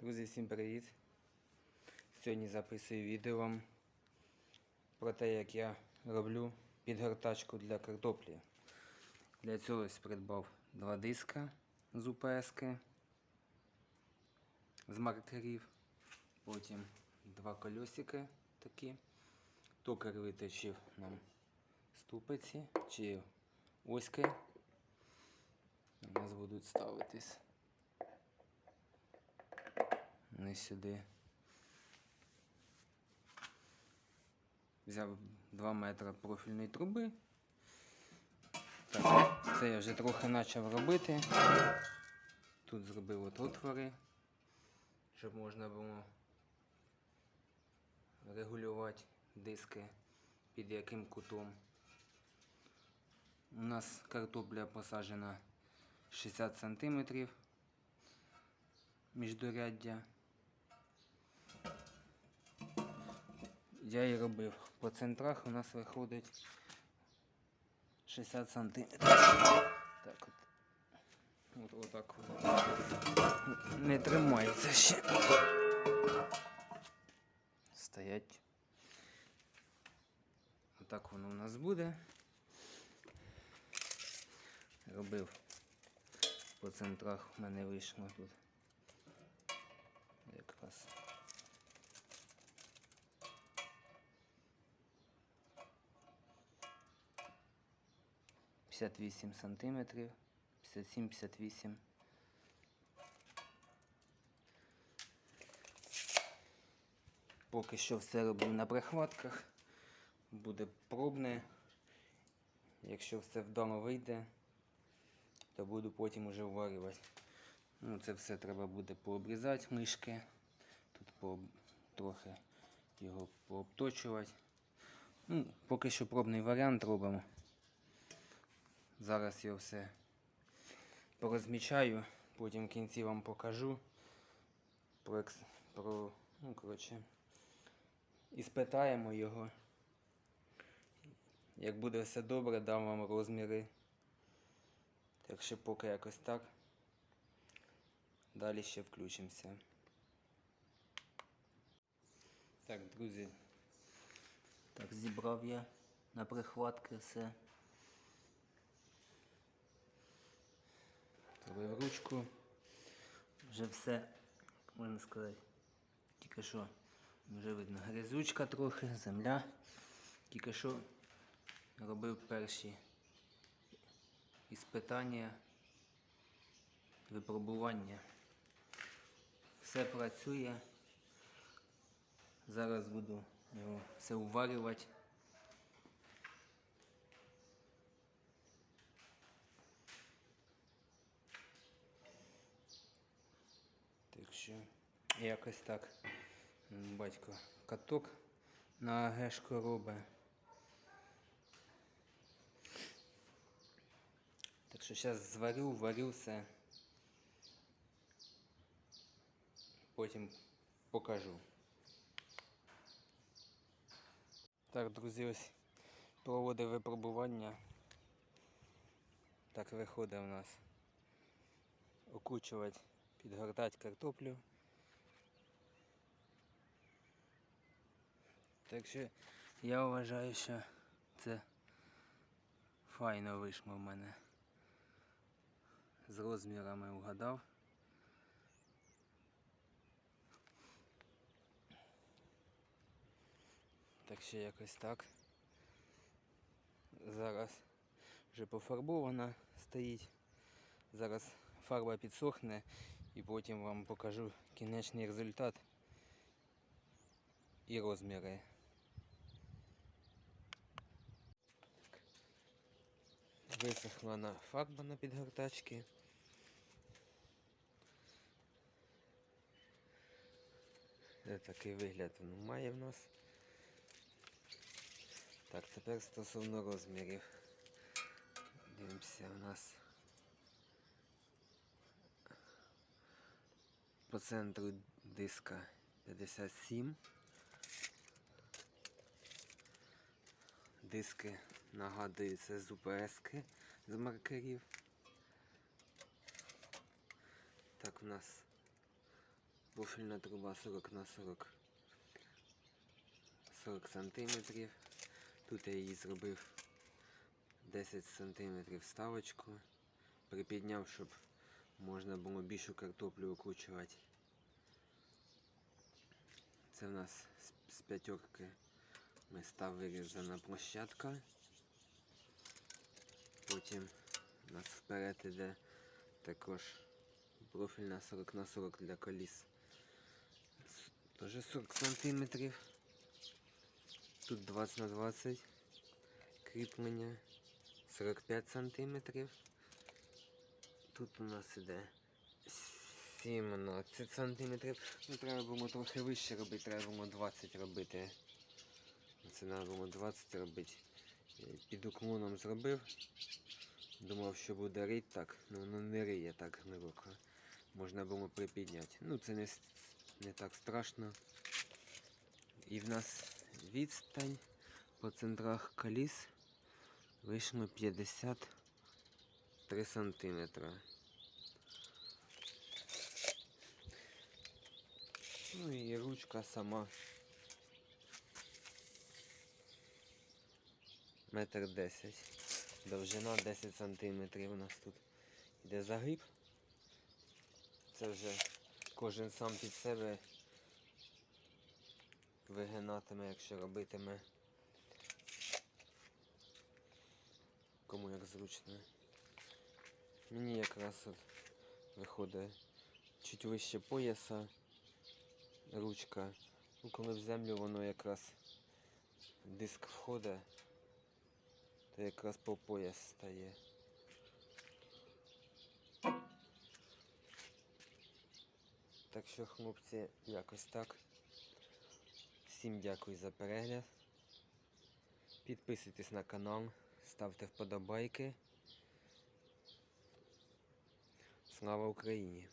Друзі, всім привіт! Сьогодні записую відео вам про те, як я роблю підгортачку для картоплі. Для цього ось придбав два диска з УПС з маркерів, потім два колесики такі. Токар виточив нам ступиці чи оськи. У нас будуть ставитись. Не сюди. Взяв 2 метри профільної труби. Так, це я вже трохи почав робити. Тут зробив от отвори, щоб можна було регулювати диски під яким кутом. У нас картопля посаджена 60 см міждуряддя. Я і робив. По центрах у нас виходить 60 сантиметрів. Так от. От отак. Не тримається ще. Стоять. Отак воно у нас буде. Робив. По центрах в мене вийшло тут. Якраз. 58 сантиметрів, 57-58. Поки що все роблю на прихватках. Буде пробне. Якщо все вдома вийде, то буду потім уже вварювати. Ну, це все треба буде пообрізати мишки. Тут по, трохи його пообточувати. Ну, поки що пробний варіант робимо. Зараз я все порозмічаю, потім в кінці вам покажу про, про ну, коротше, і спитаємо його. Як буде все добре, дам вам розміри. Так що поки якось так. Далі ще включимося. Так, друзі. Так, зібрав я на прихватки все. Зробив ручку. Вже все, можна сказати, тільки що вже видно грязючка трохи, земля. Тільки що робив перші іспитання, випробування. Все працює. Зараз буду його все уварювати. Так що якось так батько каток на гешку робить. Так що зараз зварю, варю все. Потім покажу. Так, друзі, ось проводив випробування. Так виходить у нас окучувати, підгортати картоплю. Так що я вважаю, що це файно вийшло в мене. З розмірами вгадав. Так що якось так. Зараз вже пофарбована стоїть. Зараз фарба підсохне і потім вам покажу кінечний результат і розміри. Висохла на фарба на підгортачки. Це такий вигляд воно має в нас. Так, тепер стосовно розмірів. Дивимося, у нас по центру диска 57. Диски, нагадую, це з УПС з маркерів. Так, у нас профільна труба 40 на 40 40 сантиметрів. Тут я її зробив 10 сантиметрів ставочку. Припідняв, щоб можна було більшу картоплю окручувати. Це в нас з- п'ятерки ми став вирізана площадка. Потім у нас вперед іде також профільна 40 на 40 для коліс. Теж 40 сантиметрів. Тут 20 на 20 кріплення. 45 сантиметрів. Тут у нас іде 17 сантиметрів. Ну, треба було трохи вище робити, треба було 20 робити. Це треба було 20 робити. Під уклоном зробив. Думав, що буде рить так, ну воно не риє так глибоко. Можна було припідняти. Ну це не, не так страшно. І в нас відстань по центрах коліс вийшло 53 сантиметра. Ну і ручка сама. Метр десять. Довжина 10 сантиметрів у нас тут. Йде загиб. Це вже кожен сам під себе вигинатиме, якщо робитиме. Кому як зручно. Мені якраз от виходить чуть вище пояса ручка. Ну, коли в землю воно якраз диск входить, то якраз по пояс стає. Так що, хлопці, якось так. Всім дякую за перегляд. Підписуйтесь на канал, ставте вподобайки. Слава Україні!